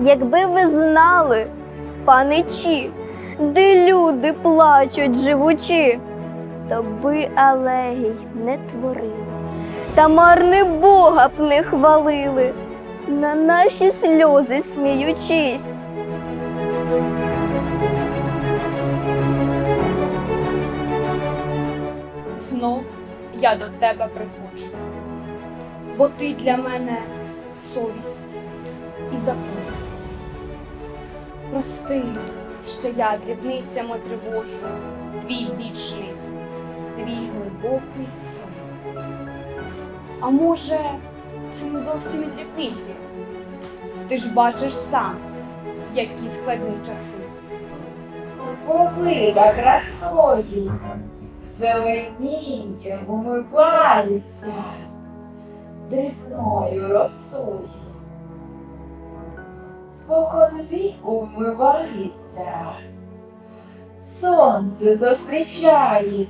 Якби ви знали, паничі, де люди плачуть живучи, то би алегій не творили, та марни Бога б не хвалили, на наші сльози сміючись. Знов я до тебе приходжу, бо ти для мене совість і закон. Прости, що я дрібницями тривожу твій вічний, твій глибокий сон. А може, це не зовсім і дрібниці? Ти ж бачиш сам, які складні часи. Повида красою, зеленіння умивається дрібною росою. Спокон віку вмивається, сонце зустрічає